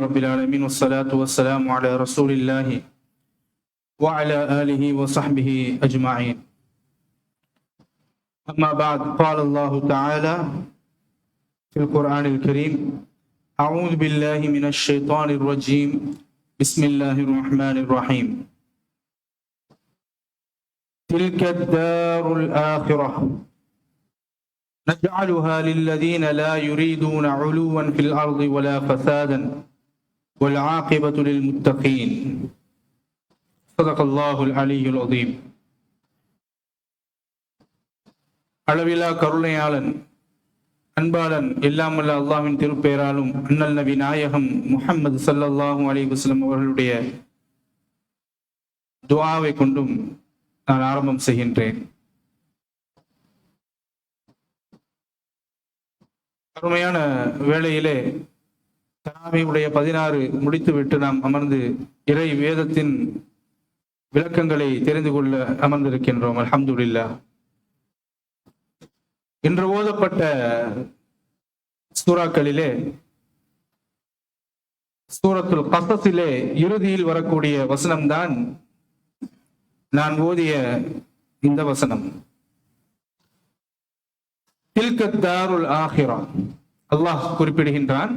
رب العالمين والصلاة والسلام على رسول الله وعلى آله وصحبه أجمعين. أما بعد قال الله تعالى في القرآن الكريم أعوذ بالله من الشيطان الرجيم. بسم الله الرحمن الرحيم. تلك الدار الآخرة. نجعلها للذين لا يريدون علوا في الأرض ولا فسادا. والعاقبة للمتقين صدق الله العلي العظيم அளவிலா கருணையாளன் அன்பாளன் எல்லாமல்ல அல்லாஹ்வின் திருப்பெயராலும் அண்ணல் நபி நாயகம் முஹம்மது ஸல்லல்லாஹு அலைஹி வஸல்லம் அவர்களுடைய துஆவை கொண்டும் நான் ஆரம்பம் செய்கின்றேன் அருமையான வேளையிலே தராவியுடைய பதினாறு முடித்துவிட்டு நாம் அமர்ந்து இறை வேதத்தின் விளக்கங்களை தெரிந்து கொள்ள அமர்ந்திருக்கின்றோம். அல்ஹம்துலில்லாஹ் இன்று ஓதப்பட்ட சூறாக்களிலே சூரத்துல் கசஸிலே இறுதியில் வரக்கூடிய வசனம்தான் நான் ஓதிய இந்த வசனம். தில்கத்தாருல் ஆஹிரா. அல்லாஹ் குறிப்பிடுகின்றான்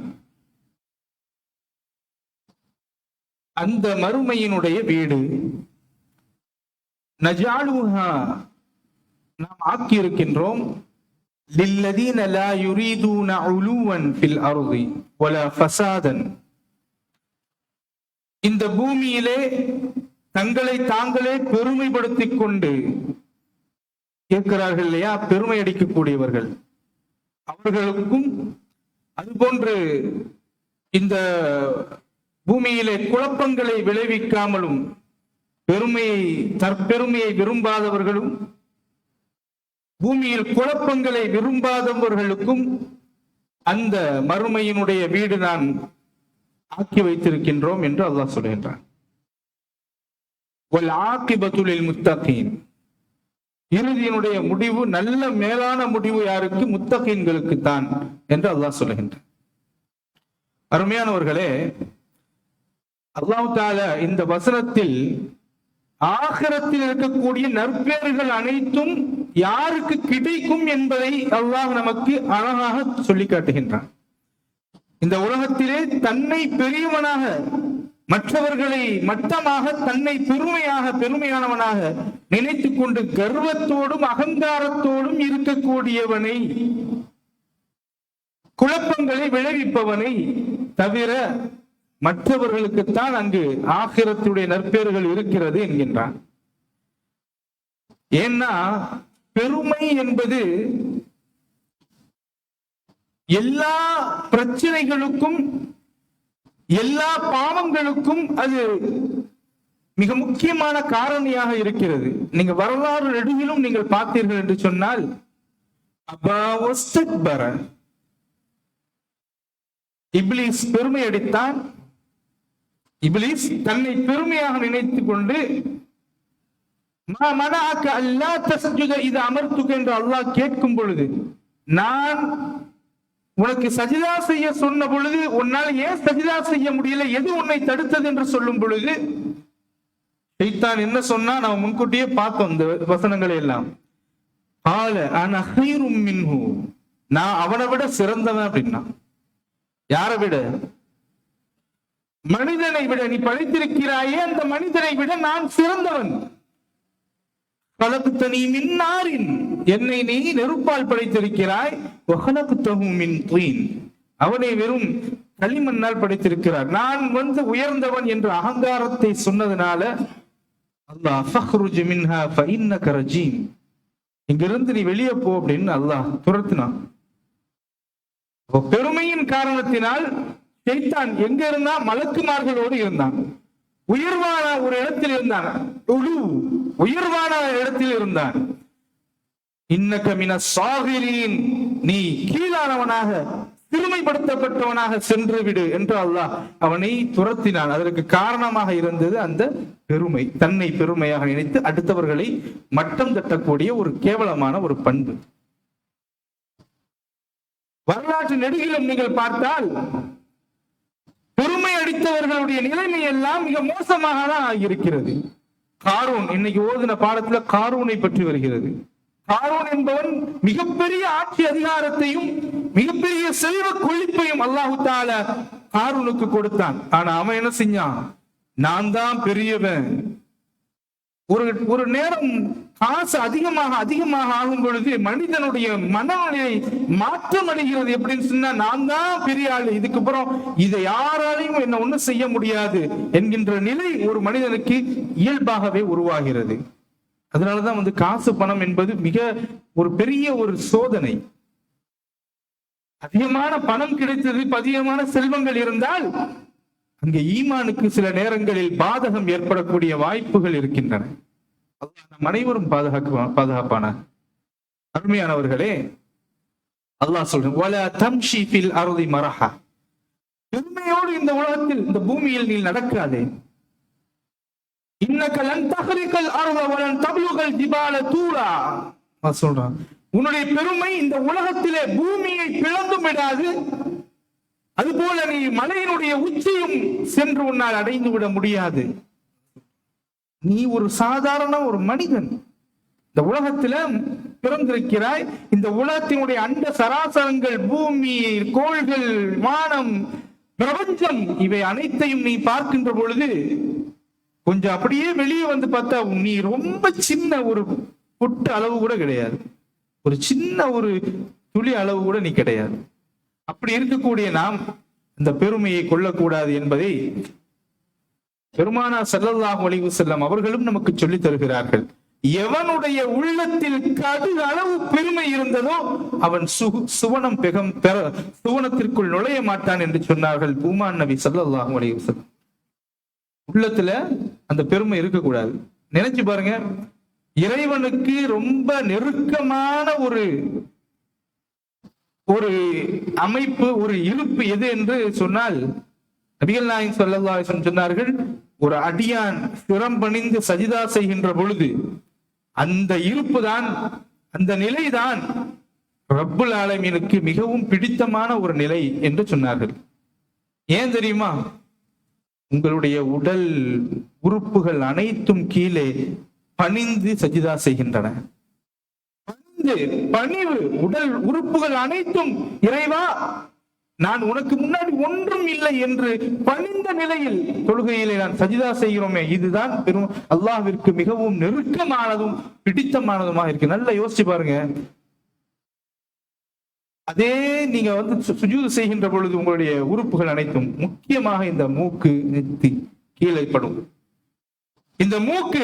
அந்த மறுமையினுடைய வீடு நஜாலுஹா நாம் ஆக்கியிருக்கின்றோம் للذين لا يريدون علوا في الأرض ولا فسادا இந்த பூமியிலே தங்களை தாங்களே பெருமைப்படுத்திக் கொண்டு கேட்கிறார்கள் இல்லையா பெருமை அடிக்கக்கூடியவர்கள் அவர்களுக்கும் அதுபோன்று இந்த பூமியிலே குழப்பங்களை விளைவிக்காமலும் பெருமையை தற்பெருமையை விரும்பாதவர்களும் பூமியில் குழப்பங்களை விரும்பாதவர்களுக்கும் அந்த மறுமையினுடைய வீடு நான் ஆக்கி வைத்திருக்கின்றோம் என்று அல்லாஹ் சொல்கின்றான். ஆக்கிபத்துலில் முத்தகீன். இறுதியினுடைய முடிவு நல்ல மேலான முடிவு யாருக்கு? முத்தகீன்களுக்கு தான் என்று அல்லாஹ் சொல்லுகின்றான் அருமையானவர்களே அல்லாஹ் இந்த வசனத்தில் ஆகரத்தில் இருக்கக்கூடிய நற்பேறுகள் அனைத்தும் யாருக்கு கிடைக்கும் என்பதை அல்லாஹ் நமக்கு அழகாக சொல்லி காட்டுகின்றான். இந்த உலகத்திலே தன்னை பெரியவனாக மற்றவர்களை மட்டமாக தன்னை பெருமையாக பெருமையானவனாக நினைத்துக் கொண்டு கர்வத்தோடும் அகங்காரத்தோடும் இருக்கக்கூடியவனை குழப்பங்களை விளைவிப்பவனை தவிர மற்றவர்களுக்குத்தான் அங்கு ஆகிரத்துடைய நற்பேறுகள் இருக்கிறது என்கின்றான். ஏன்னா பெருமை என்பது எல்லா பிரச்சனைகளுக்கும் எல்லா பாவங்களுக்கும் அது மிக முக்கியமான காரணியாக இருக்கிறது. நீங்க வரலாறு நெடுகிலும் நீங்கள் பார்த்தீர்கள் என்று சொன்னால் அபாவஸ்தக்பர இப்ளிஸ் பெருமை அடித்தான் இபிலிஸ் தன்னை பெருமையாக நினைத்துக் கொண்டு மனாக்க அல்லா தசஜுத இது அமர்த்துக என்று அல்லாஹ் கேட்கும் பொழுது நான் உனக்கு சஜிதா செய்ய சொன்ன பொழுது உன்னால் ஏன் சஜிதா செய்ய முடியல? எது உன்னை தடுத்தது? என்று சொல்லும் பொழுது ஷைத்தான் என்ன சொன்னா நான் முன்கூட்டியே பார்த்தோம் இந்த வசனங்களை எல்லாம். ஆல அனஹீரும் மின்ஹு. நான் அவனை விட சிறந்தவன் அப்படின்னா. யாரை விட? மனிதனை விட நீ படைத்திருக்கிறாயே அந்த மனிதனை விட நான் சிறந்தவன். கலக்குத்த நீ மின்னாரின் என்னை நீ நெருப்பால் படைத்திருக்கிறாய். மின் துயின் அவனை வெறும் களிமண்ணால் படைத்திருக்கிறார். நான் வந்து உயர்ந்தவன் என்ற அகங்காரத்தை சொன்னதுனால அல்லாஹ் மின்ஹா இங்கிருந்து நீ வெளியே போ அப்படின்னு அல்லாஹ் துரத்தினான். பெருமையின் காரணத்தினால் ஷைத்தான் எங்க இருந்தா மலக்குமார்களோடு இருந்தான். உயர்வான ஒரு இடத்தில் இருந்தான். உயர்வான இடத்தில் இருந்தான். இன்னக்கமின சாகிரின் நீ கீழானவனாக சிறுமைப்படுத்தப்பட்டவனாக சென்று விடு என்று அல்லாஹ் அவனை துரத்தினான். அதற்கு காரணமாக இருந்தது அந்த பெருமை. தன்னை பெருமையாக நினைத்து அடுத்தவர்களை மட்டம் தட்டக்கூடிய ஒரு கேவலமான ஒரு பண்பு. வரலாற்று நெடுகிலும் நீங்கள் பார்த்தால் பொறுமை அடித்தவர்களுடைய நிலைமை எல்லாம் மிக மோசமாக தான் ஆகியிருக்கிறது. காரூன் இன்னைக்கு ஓதுன பாடத்துல காரூனை பற்றி வருகிறது. காரூன் என்பவன் மிகப்பெரிய ஆட்சி அதிகாரத்தையும் மிகப்பெரிய செல்வ கொழிப்பையும் அல்லாஹு தால காரூனுக்கு கொடுத்தான். ஆனா அவன் என்ன செஞ்சான்? நான் தான் பெரியவன். ஒரு ஒரு நேரம் காசு அதிகமாக அதிகமாக ஆகும் பொழுது மனிதனுடைய மனநிலை மாற்றம் அடைகிறது எப்படின்னு சொன்னா நான் தான் பெரிய ஆளு. இதுக்கு அப்புறம் இதை யாராலையும் என்ன ஒண்ணும் செய்ய முடியாது என்கின்ற நிலை ஒரு மனிதனுக்கு இயல்பாகவே உருவாகிறது. அதனாலதான் வந்து காசு பணம் என்பது மிக ஒரு பெரிய ஒரு சோதனை. அதிகமான பணம் கிடைத்தது அதிகமான செல்வங்கள் இருந்தால் அங்கே ஈமானுக்கு சில நேரங்களில் பாதகம் ஏற்படக்கூடிய வாய்ப்புகள் இருக்கின்றன. நம் அனைவரும் பாதுகாக்க பாதுகாப்பான? அருமையானவர்களே அல்லாஹ் சொல்றேன் மரஹா. பெருமையோடு இந்த உலகத்தில் இந்த பூமியில் நீ நடக்காதே. இன்னக்க லன் அருத வலன் தப்லுகல் தூளா சொல்றான் உன்னுடைய பெருமை இந்த உலகத்திலே பூமியை பிளந்தும் விடாது அதுபோல நீ மலையினுடைய உச்சியும் சென்று உன்னால் அடைந்து விட முடியாது. நீ ஒரு சாதாரண ஒரு மனிதன். இந்த உலகத்துல பிறந்திருக்கிறாய். இந்த உலகத்தினுடைய அண்ட சராசரங்கள் பூமி கோள்கள் வானம் பிரபஞ்சம் இவை அனைத்தையும் நீ பார்க்கின்ற பொழுது கொஞ்சம் அப்படியே வெளியே வந்து பார்த்தா நீ ரொம்ப சின்ன ஒரு புட்டு அளவு கூட கிடையாது. ஒரு சின்ன ஒரு துளி அளவு கூட நீ கிடையாது. அப்படி இருக்கக்கூடிய நாம் இந்த பெருமையை கொள்ளக்கூடாது என்பதை பெருமானா ஸல்லல்லாஹு அலைஹி செல்லம் அவர்களும் நமக்கு சொல்லி தருகிறார்கள் எவனுடைய உள்ளத்தில் கடு அளவு பெருமை இருந்ததோ அவன் சு- சுவனம் பெகம் பெற சுவனத்திற்குள் நுழைய மாட்டான் என்று சொன்னார்கள் பூமான் நபி ஸல்லல்லாஹு அலைஹி செல்லம் உள்ளத்துல அந்த பெருமை இருக்கக்கூடாது. நினைச்சு பாருங்க இறைவனுக்கு ரொம்ப நெருக்கமான ஒரு ஒரு அமைப்பு ஒரு இருப்பு எது என்று சொன்னால் நபிகள் நாயன் ஸல்லல்லாஹு சொன்னார்கள் ஒரு அடியான் சிரம் பணிந்து சஜிதா செய்கின்ற பொழுது அந்த இருப்பு தான் அந்த நிலைதான் ரப்புல் ஆலமீனுக்கு மிகவும் பிடித்தமான ஒரு நிலை என்று சொன்னார்கள். ஏன் தெரியுமா? உங்களுடைய உடல் உறுப்புகள் அனைத்தும் கீழே பணிந்து சஜிதா செய்கின்றன. பணிந்து பணிவு உடல் உறுப்புகள் அனைத்தும் இறைவா நான் உனக்கு முன்னாடி ஒன்றும் இல்லை என்று பணிந்த நிலையில் தொழுகையிலே நான் சஜிதா செய்கிறோமே இதுதான் பெரும் அல்லாஹிற்கு மிகவும் நெருக்கமானதும் பிடித்தமானதுமாக இருக்கு. நல்லா யோசிச்சு பாருங்க. அதே நீங்க வந்து சு- சுஜூது செய்கின்ற பொழுது உங்களுடைய உறுப்புகள் அனைத்தும் முக்கியமாக இந்த மூக்கு நெத்தி கீழே படும். இந்த மூக்கு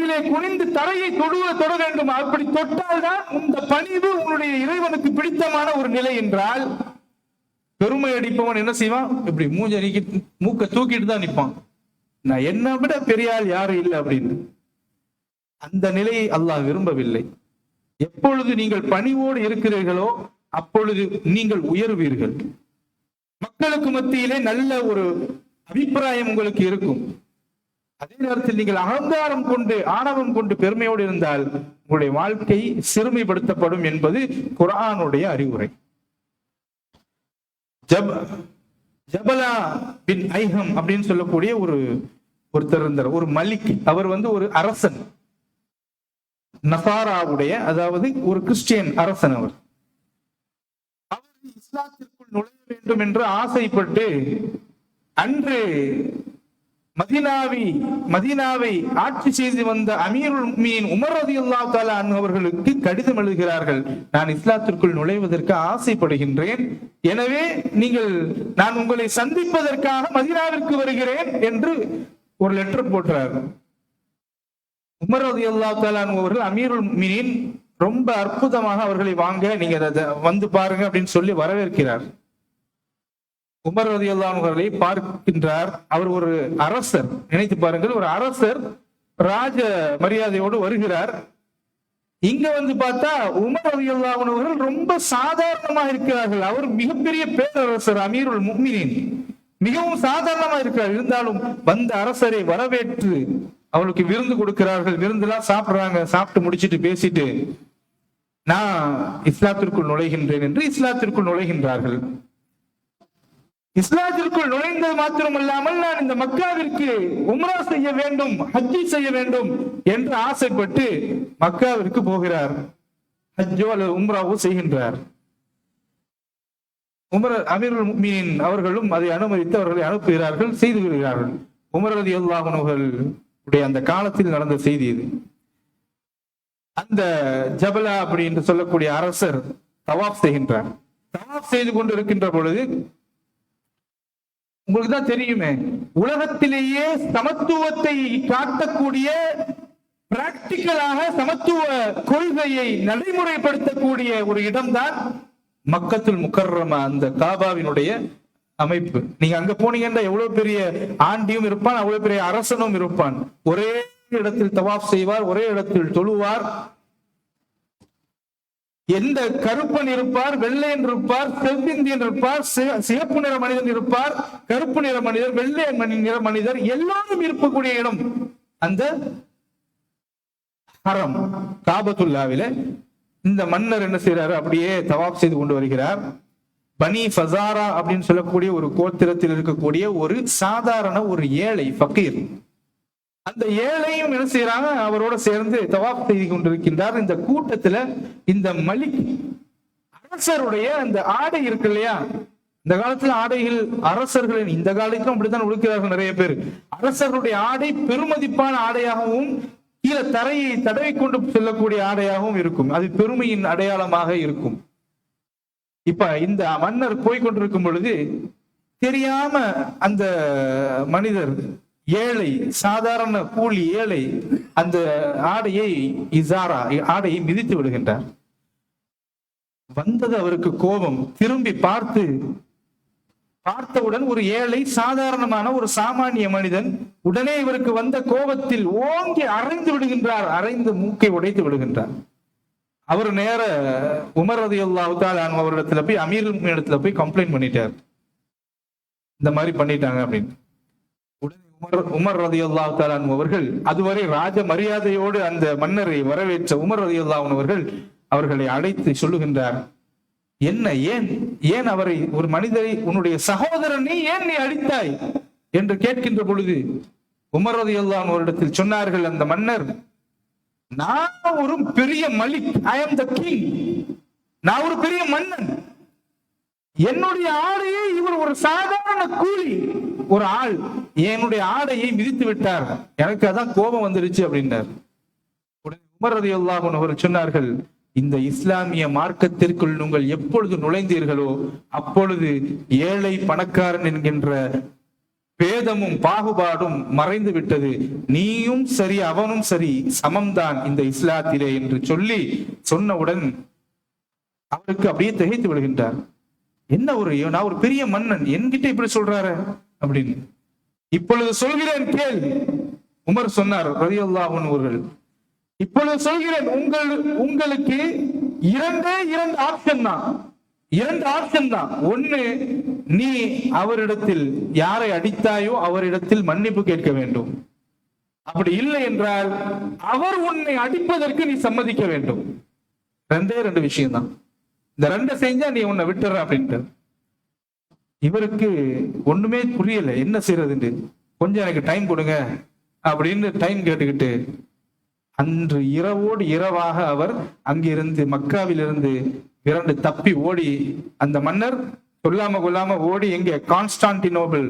கீழே குனிந்து தரையை தொடுவ தொட வேண்டும். அப்படி தொட்டால்தான் இந்த பணிவு உன்னுடைய இறைவனுக்கு பிடித்தமான ஒரு நிலை என்றால் பெருமை அடிப்பவன் என்ன செய்வான்? இப்படி மூஞ்ச நீக்கி மூக்க தூக்கிட்டு தான் நிற்பான். நான் என்ன விட பெரியால் யாரும் இல்லை அப்படின்னு. அந்த நிலையை அல்லாஹ் விரும்பவில்லை. எப்பொழுது நீங்கள் பணிவோடு இருக்கிறீர்களோ அப்பொழுது நீங்கள் உயர்வீர்கள். மக்களுக்கு மத்தியிலே நல்ல ஒரு அபிப்பிராயம் உங்களுக்கு இருக்கும். அதே நேரத்தில் நீங்கள் அகங்காரம் கொண்டு ஆணவம் கொண்டு பெருமையோடு இருந்தால் உங்களுடைய வாழ்க்கை சிறுமைப்படுத்தப்படும் என்பது குரானுடைய அறிவுரை. ஜப் ஜபலா பின் ஐஹம் அப்படின்னு சொல்லக்கூடிய ஒரு ஒருத்தர் இருந்தார் ஒரு மலிக். அவர் வந்து ஒரு அரசன். நசாராவுடைய அதாவது ஒரு கிறிஸ்டியன் அரசன் அவர். அவர் இஸ்லாத்திற்குள் நுழைய வேண்டும் என்று ஆசைப்பட்டு அன்று மதீனாவி மதீனாவை ஆட்சி செய்து வந்த அமீருல் மீன் உமர் ரதி அல்லா தாலா அவர்களுக்கு கடிதம் எழுதுகிறார்கள். நான் இஸ்லாத்திற்குள் நுழைவதற்கு ஆசைப்படுகின்றேன். எனவே நீங்கள் நான் உங்களை சந்திப்பதற்காக மதீனாவிற்கு வருகிறேன் என்று ஒரு லெட்டர் போட்டார் உமர் ரதி அல்லா தாலா அவர்கள் அமீருல் மீனின் ரொம்ப அற்புதமாக அவர்களை வாங்க நீங்க அதை வந்து பாருங்க அப்படின்னு சொல்லி வரவேற்கிறார். உமர் ரதியுல்லாஹு அவர்களை பார்க்கின்றார். அவர் ஒரு அரசர். நினைத்து பாருங்கள் ஒரு அரசர் ராஜ மரியாதையோடு வருகிறார். இங்க வந்து பார்த்தா உமர் ரதியுல்லாஹு அவர்கள் ரொம்ப சாதாரணமா இருக்கிறார்கள். அவர் மிகப்பெரிய பேரரசர் அமீருல் முக்மினின். மிகவும் சாதாரணமா இருக்கிறார். இருந்தாலும் வந்த அரசரை வரவேற்று அவளுக்கு விருந்து கொடுக்கிறார்கள். விருந்துலாம் சாப்பிடுறாங்க. சாப்பிட்டு முடிச்சிட்டு பேசிட்டு நான் இஸ்லாத்திற்குள் நுழைகின்றேன் என்று இஸ்லாத்திற்குள் நுழைகின்றார்கள். இஸ்லாத்திற்குள் நுழைந்தது மாத்திரமல்லாமல் நான் இந்த மக்காவிற்கு உம்ரா செய்ய வேண்டும் ஹஜ்ஜி செய்ய வேண்டும் என்று ஆசைப்பட்டு மக்காவிற்கு போகிறார். ஹஜ்ஜோ அல்லது உம்ராவோ செய்கின்றார். உமர் அமீருல் மீனின் அவர்களும் அதை அனுமதித்து அவர்களை அனுப்புகிறார்கள் செய்து விடுகிறார்கள். உமரதி ரதி உடைய அந்த காலத்தில் நடந்த செய்தி இது. அந்த ஜபலா அப்படி என்று சொல்லக்கூடிய அரசர் தவாப் செய்கின்றார். தவாப் செய்து கொண்டிருக்கின்ற பொழுது உங்களுக்கு தான் தெரியுமே. உலகத்திலேயே சமத்துவத்தை காட்டக்கூடிய பிராக்டிக்கலாக சமத்துவ கொள்கையை நடைமுறைப்படுத்தக்கூடிய ஒரு இடம்தான் மக்கத்தில் முக்கர்ரமா அந்த காபாவினுடைய அமைப்பு. நீங்க அங்க போனீங்கன்னா எவ்வளவு பெரிய ஆண்டியும் இருப்பான் அவ்வளவு பெரிய அரசனும் இருப்பான். ஒரே இடத்தில் தவாப் செய்வார் ஒரே இடத்தில் தொழுவார் எந்த கருப்பன் இருப்பார் வெள்ளையன் இருப்பார் செவ்விந்தியன் இருப்பார் சிவப்பு நிற மனிதன் இருப்பார் கருப்பு நிற மனிதர் வெள்ளை மணி- நிற மனிதர் எல்லாரும் இருக்கக்கூடிய இடம். அந்த ஹரம் காபத்துல்லாவில இந்த மன்னர் என்ன செய்யறாரு அப்படியே தவாப் செய்து கொண்டு வருகிறார். பனி ஃபசாரா அப்படின்னு சொல்லக்கூடிய ஒரு கோத்திரத்தில் இருக்கக்கூடிய ஒரு சாதாரண ஒரு ஏழை ஃபக்கீர். அந்த ஏழையும் என்ன செய்யறாங்க அவரோட சேர்ந்து தவாப் செய்து கொண்டிருக்கின்றார். இந்த கூட்டத்துல இந்த மலிக் அரசருடைய அந்த ஆடை இருக்கு இல்லையா? இந்த காலத்துல ஆடைகள் அரசர்களின் இந்த காலத்திலும் அப்படித்தான் உழுக்கிறார்கள் நிறைய பேர். அரசர்களுடைய ஆடை பெருமதிப்பான ஆடையாகவும் கீழே தரையை தடவை கொண்டு செல்லக்கூடிய ஆடையாகவும் இருக்கும். அது பெருமையின் அடையாளமாக இருக்கும். இப்ப இந்த மன்னர் போய்கொண்டிருக்கும் பொழுது தெரியாம அந்த மனிதர் ஏழை சாதாரண கூலி ஏழை அந்த ஆடையை இசாரா ஆடையை மிதித்து விடுகின்றார். வந்தது அவருக்கு கோபம். திரும்பி பார்த்து பார்த்தவுடன் ஒரு ஏழை சாதாரணமான ஒரு சாமானிய மனிதன் உடனே இவருக்கு வந்த கோபத்தில் ஓங்கி அரைந்து விடுகின்றார். அரைந்து மூக்கை உடைத்து விடுகின்றார். அவர் நேர உமர் ரதி அல்லாஹ் அவரிடத்துல போய் அமீர் இடத்துல போய் கம்ப்ளைண்ட் பண்ணிட்டார். இந்த மாதிரி பண்ணிட்டாங்க அப்படின்னு. உமர் உமர் ரதி அல்லாஹ் அவர்கள் அதுவரை ராஜ மரியாதையோடு அந்த மன்னரை வரவேற்ற உமர் ரதி அவர்கள் அவர்களை அழைத்து சொல்லுகின்றார். என்ன ஏன் ஏன் அவரை ஒரு மனிதரை உன்னுடைய சகோதரன் நீ ஏன் நீ அடித்தாய்? என்று கேட்கின்ற பொழுது உமர் ரதி அவரிடத்தில் சொன்னார்கள் அந்த மன்னர் நான் ஒரு பெரிய மலிக் ஐ அம் த கிங் நான் ஒரு பெரிய மன்னன். என்னுடைய ஆடையை இவர் ஒரு சாதாரண கூலி ஒரு ஆள். என்னுடைய ஆடையை மிதித்து விட்டார். எனக்கு அதான் கோபம் வந்துருச்சு அப்படின்னார். உடனே உமர் ரதி அவர்கள் சொன்னார்கள் இந்த இஸ்லாமிய மார்க்கத்திற்குள் நீங்கள் எப்பொழுது நுழைந்தீர்களோ அப்பொழுது ஏழை பணக்காரன் என்கின்ற பேதமும் பாகுபாடும் மறைந்து விட்டது. நீயும் சரி அவனும் சரி சமம்தான் இந்த இஸ்லாத்திலே என்று சொல்லி சொன்னவுடன் அவருக்கு அப்படியே திகைத்து விடுகின்றார். என்ன ஒரு நான் ஒரு பெரிய மன்னன் என்கிட்ட இப்படி சொல்றாரு? அப்படின்னு. இப்பொழுது சொல்கிறேன் கேள். உமர் சொன்னார் ரலியல்லாஹு அவர்கள். இப்பொழுது சொல்கிறேன் உங்கள் உங்களுக்கு இரண்டே இரண்டு ஆப்ஷன் தான். இரண்டு ஆப்ஷன் தான். ஒண்ணு நீ அவரிடத்தில் யாரை அடித்தாயோ அவரிடத்தில் மன்னிப்பு கேட்க வேண்டும். அப்படி இல்லை என்றால் அவர் உன்னை அடிப்பதற்கு நீ சம்மதிக்க வேண்டும். ரெண்டே ரெண்டு விஷயம் தான் இந்த ரெண்டை செஞ்சா நீ உன்னை விட்டுற அப்படின்ட்டு. இவருக்கு ஒண்ணுமே புரியல என்ன செய்யறதுன்னு கொஞ்சம் எனக்கு டைம் கொடுங்க அப்படின்னு டைம் கேட்டுக்கிட்டு அன்று இரவோடு இரவாக அவர் அங்கிருந்து மக்காவிலிருந்து விரண்டு தப்பி ஓடி அந்த மன்னர் சொல்லாம கொல்லாம ஓடி எங்கே கான்ஸ்டான்டினோபிள்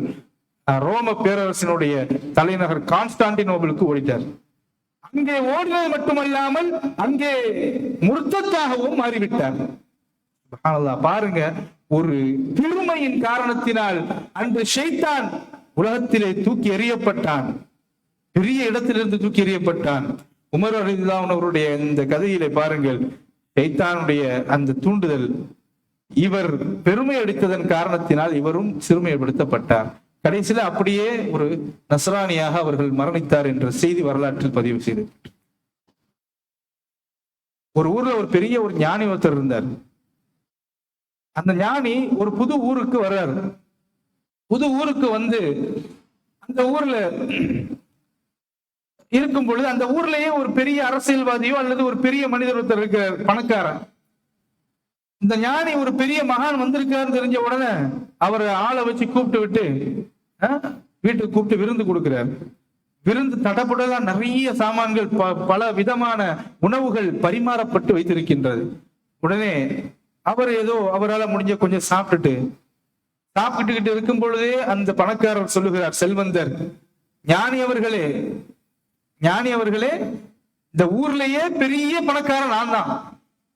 அஹ், ரோம பேரரசினுடைய தலைநகர் கான்ஸ்டான்டினோபிளுக்கு ஓடிட்டார். அங்கே ஓடினது மட்டுமல்லாமல் அங்கே முருத்தத்தாகவும் மாறிவிட்டார். பாருங்க ஒரு பெருமையின் காரணத்தினால் அன்று ஷைத்தான் உலகத்திலே தூக்கி எறியப்பட்டான். பெரிய இடத்திலிருந்து தூக்கி எறியப்பட்டான். உமர் அலிதான் அவருடைய இந்த கதையிலே பாருங்கள் ஷைத்தானுடைய அந்த தூண்டுதல். இவர் பெருமை அடித்ததன் காரணத்தினால் இவரும் சிறுமைப்படுத்தப்பட்டார் கடைசியில அப்படியே ஒரு நசராணியாக அவர்கள் மரணித்தார் என்ற செய்தி வரலாற்றில் பதிவு செய்து. ஒரு ஊர்ல ஒரு பெரிய ஒரு ஞானி ஒருத்தர் இருந்தார். அந்த ஞானி ஒரு புது ஊருக்கு வர்றாரு. புது ஊருக்கு வந்து அந்த ஊர்ல இருக்கும் பொழுது அந்த ஊர்லயே ஒரு பெரிய அரசியல்வாதியோ அல்லது ஒரு பெரிய மனிதர் ஒருத்தர் இருக்க பணக்காரன். இந்த ஞானி ஒரு பெரிய மகான் வந்திருக்காருன்னு தெரிஞ்ச உடனே அவர் ஆளை வச்சு கூப்பிட்டு விட்டு அஹ், வீட்டுக்கு கூப்பிட்டு விருந்து கொடுக்கிறார். விருந்து தடபுடலா நிறைய சாமான்கள் ப- பல விதமான உணவுகள் பரிமாறப்பட்டு வைத்திருக்கின்றது. உடனே அவர் ஏதோ அவரால் முடிஞ்ச கொஞ்சம் சாப்பிட்டுட்டு சாப்பிட்டுக்கிட்டு இருக்கும் பொழுதே அந்த பணக்காரர் சொல்லுகிறார் செல்வந்தர் ஞானி அவர்களே ஞானி அவர்களே இந்த ஊர்லயே பெரிய பணக்காரன் நான் தான்.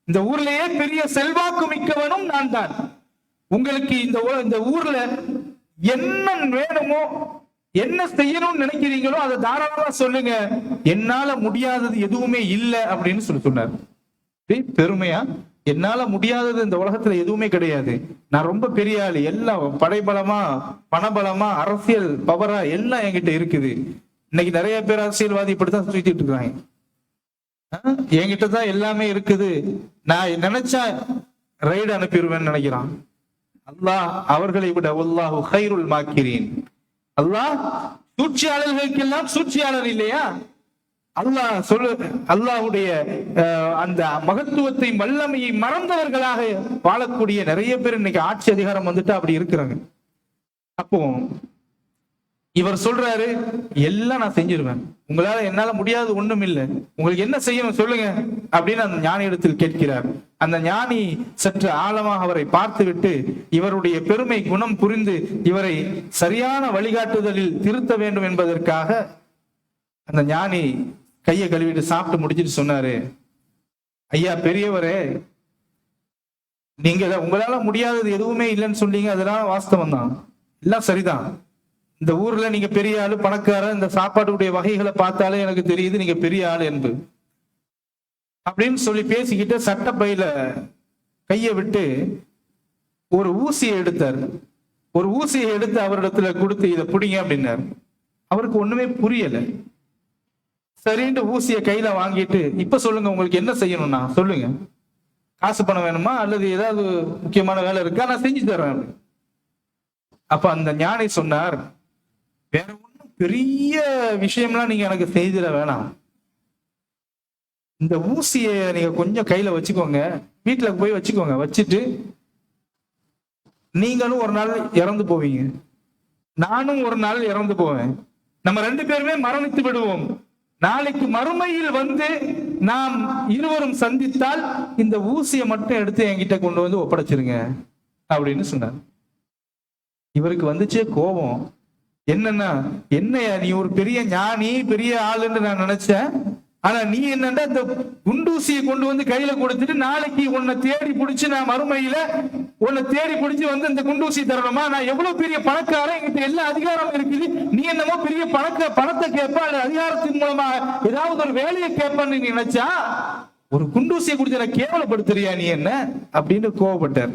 இந்த ஊர்லயே பெரிய செல்வாக்கு மிக்கவனும் நான் தான். உங்களுக்கு இந்த இந்த ஊர்ல என்ன வேணுமோ என்ன செய்யணும்னு நினைக்கிறீங்களோ அதை தாராளமா சொல்லுங்க. என்னால முடியாதது எதுவுமே இல்லை அப்படின்னு சொல்லி சொன்னார். பெருமையா? என்னால முடியாதது இந்த உலகத்துல எதுவுமே கிடையாது. நான் ரொம்ப பெரிய ஆளு. எல்லாம் படைபலமா பணபலமா அரசியல் பவரா எல்லாம் என்கிட்ட இருக்குது. இன்னைக்கு நிறைய பேர் அரசியல்வாதி இப்படித்தான் சுத்திட்டு இருக்காங்க. ஆஹ், என்கிட்ட தான் எல்லாமே இருக்குது. நான் நினைச்சா ரைடு அனுப்பிடுவேன்னு நினைக்கிறான். அல்லாஹ் அவர்களை விட அல்லாஹ் ஹைருல் மாக்கிறேன் அல்லாஹ் சூழ்ச்சியாளர்களுக்கெல்லாம் சூழ்ச்சியாளர் இல்லையா? அல்லாஹ் சொல்லு அல்லாஹுடைய அஹ், அந்த மகத்துவத்தை வல்லமையை மறந்தவர்களாக வாழக்கூடிய நிறைய பேர் இன்னைக்கு ஆட்சி அதிகாரம் வந்துட்டு அப்படி இருக்கிறாங்க. அப்போ இவர் சொல்றாரு எல்லாம் நான் செஞ்சிருவேன். உங்களால என்னால முடியாது ஒண்ணும் இல்லை. உங்களுக்கு என்ன செய்யணும் சொல்லுங்க அப்படின்னு அந்த ஞானி இடத்தில் கேட்கிறார். அந்த ஞானி சற்று ஆழமாக அவரை பார்த்துவிட்டு இவருடைய பெருமை குணம் புரிந்து இவரை சரியான வழிகாட்டுதலில் திருத்த வேண்டும் என்பதற்காக அந்த ஞானி கையை கழுவிட்டு சாப்பிட்டு முடிச்சுட்டு சொன்னாரு. ஐயா பெரியவரே நீங்க உங்களால முடியாதது எதுவுமே இல்லைன்னு சொன்னீங்க அதெல்லாம் வாஸ்தவம் தான். எல்லாம் சரிதான். இந்த ஊர்ல நீங்க பெரிய ஆளு பணக்காரன் இந்த சாப்பாட்டுடைய வகைகளை பார்த்தாலே எனக்கு தெரியுது நீங்க பெரிய ஆளு என்பது அப்படின்னு சொல்லி பேசிக்கிட்டு சட்டப்பையில கையை விட்டு ஒரு ஊசியை எடுத்தார். ஒரு ஊசியை எடுத்து அவரிடத்துல கொடுத்து இதை பிடிங்க அப்படின்னார். அவருக்கு ஒண்ணுமே புரியலை. சரின்ட்டு ஊசியை கையில வாங்கிட்டு இப்ப சொல்லுங்க உங்களுக்கு என்ன செய்யணும்னா சொல்லுங்க. காசு பணம் வேணுமா அல்லது ஏதாவது முக்கியமான வேலை இருக்கா நான் செஞ்சு தரேன் அப்ப அந்த ஞானி சொன்னார் வேற ஒண்ணும் பெரிய விஷயம்லாம் நீங்க எனக்கு செய்திட வேணாம். இந்த ஊசிய நீங்க கொஞ்சம் கையில வச்சுக்கோங்க வீட்டுல போய் வச்சுக்கோங்க. வச்சுட்டு நீங்களும் ஒரு நாள் இறந்து போவீங்க. நானும் ஒரு நாள் இறந்து போவேன். நம்ம ரெண்டு பேருமே மரணித்து விடுவோம். நாளைக்கு மறுமையில் வந்து நாம் இருவரும் சந்தித்தால் இந்த ஊசியை மட்டும் எடுத்து என்கிட்ட கொண்டு வந்து ஒப்படைச்சிருங்க அப்படின்னு சொன்னார். இவருக்கு வந்துச்சே கோபம். என்னன்னா என்னையா நீ ஒரு பெரிய ஞானி பெரிய ஆளுன்னு நான் நினைச்சேன். ஆனா நீ என்னன்னா இந்த குண்டூசியை கொண்டு வந்து கையில கொடுத்துட்டு நாளைக்கு உன்னை தேடி பிடிச்சி நான் மறுமையில உன்னை தேடி பிடிச்சி வந்து இந்த குண்டூசி தரணுமா? நான் எவ்வளவு பெரிய பணக்காரன்? என்கிட்ட எல்லா அதிகாரம் இருக்குது. நீ என்னமோ பெரிய பணக்க பணத்தை கேட்ப அல்ல அதிகாரத்தின் மூலமா ஏதாவது ஒரு வேலையை கேட்பன்னு நீ நினைச்சா ஒரு குண்டூசியை கொடுத்து நான் கேவலப்படுத்துறியா நீ என்ன? அப்படின்னு கோவப்பட்டார்.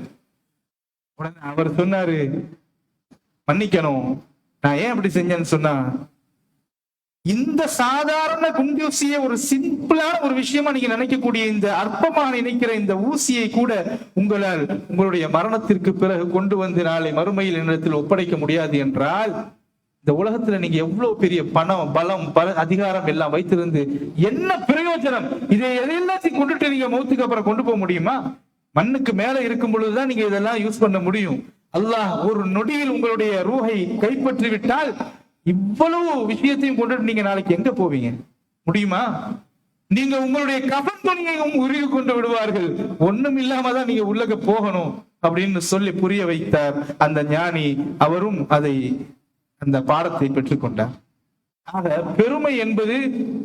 உடனே அவர் சொன்னாரு மன்னிக்கணும். நான் ஏன் அப்படி செஞ்சேன்னு சொன்னா இந்த சாதாரண குண்டூசியை ஒரு சிம்பிளான ஒரு விஷயமா நீங்க நினைக்கக்கூடிய இந்த அற்பமான நினைக்கிற இந்த ஊசியை கூட உங்களால் உங்களுடைய மரணத்திற்கு பிறகு கொண்டு வந்து நாளை மறுமையில் என்னிடத்தில் ஒப்படைக்க முடியாது என்றால் இந்த உலகத்துல நீங்க எவ்வளவு பெரிய பணம் பலம் பல அதிகாரம் எல்லாம் வைத்திருந்து என்ன பிரயோஜனம்? இதை எதையெல்லாத்தையும் கொண்டுட்டு நீங்க மௌத்துக்கு அப்புறம் கொண்டு போக முடியுமா? மண்ணுக்கு மேல இருக்கும் பொழுதுதான் நீங்க இதெல்லாம் யூஸ் பண்ண முடியும். அல்லாஹ் ஒரு நொடியில் உங்களுடைய ரூஹை கைப்பற்றி விட்டால் இவ்வளவு விஷயத்தையும் கொண்டு நீங்க நாளைக்கு எங்க போவீங்க? முடியுமா? நீங்க உங்களுடைய கபன் துணியையும் உருகி கொண்டு விடுவார்கள். ஒண்ணும் இல்லாம தான் நீங்க உள்ளக போகணும் அப்படின்னு சொல்லி புரிய வைத்தார் அந்த ஞானி. அவரும் அதை அந்த பாடத்தை பெற்றுக்கொண்டார். ஆக பெருமை என்பது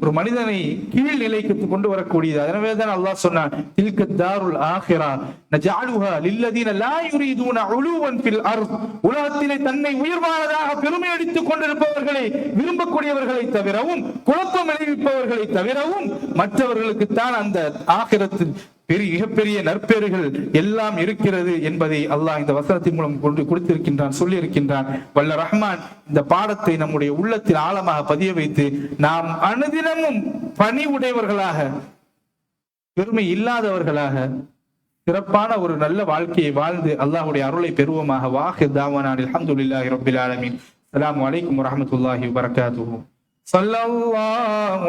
ஒரு மனிதனை கீழ் நிலைக்கு கொண்டு வரக்கூடியது. எனவே தான் அல்லாஹ் சொன்னான் தில்க தாருல் ஆஹிரா நஜாலுஹா லில்லதீன லா யுரீதுன உலுவன் ஃபில் அர்த். உலகத்திலே தன்னை உயர்வானதாக பெருமை அடித்துக் கொண்டிருப்பவர்களை விரும்பக்கூடியவர்களை தவிரவும் குழப்பம் விளைவிப்பவர்களை தவிரவும் மற்றவர்களுக்கு தான் அந்த ஆகிரத்தில் பெரிய மிகப்பெரிய நற்பேறுகள் எல்லாம் இருக்கிறது என்பதை அல்லாஹ் இந்த வசனத்தின் மூலம் கொண்டு கொடுத்திருக்கின்றான் சொல்லி இருக்கின்றான் வல்ல ரஹ்மான் இந்த பாடத்தை நம்முடைய உள்ளத்தில் ஆழமாக பதிய வைத்து நாம் அனுதினமும் பணி உடையவர்களாக பெருமை இல்லாதவர்களாக சிறப்பான ஒரு நல்ல வாழ்க்கையை வாழ்ந்து அல்லாஹுடைய அருளை பெறுவோமாக. வாஹி தாவானான் அல்ஹம்துலில்லாஹி ரப்பில் ஆலமீன். அஸ்ஸலாமு அலைக்கும் வரஹ்மத்துல்லாஹி வபரகாத்துஹு. ஸல்லல்லாஹு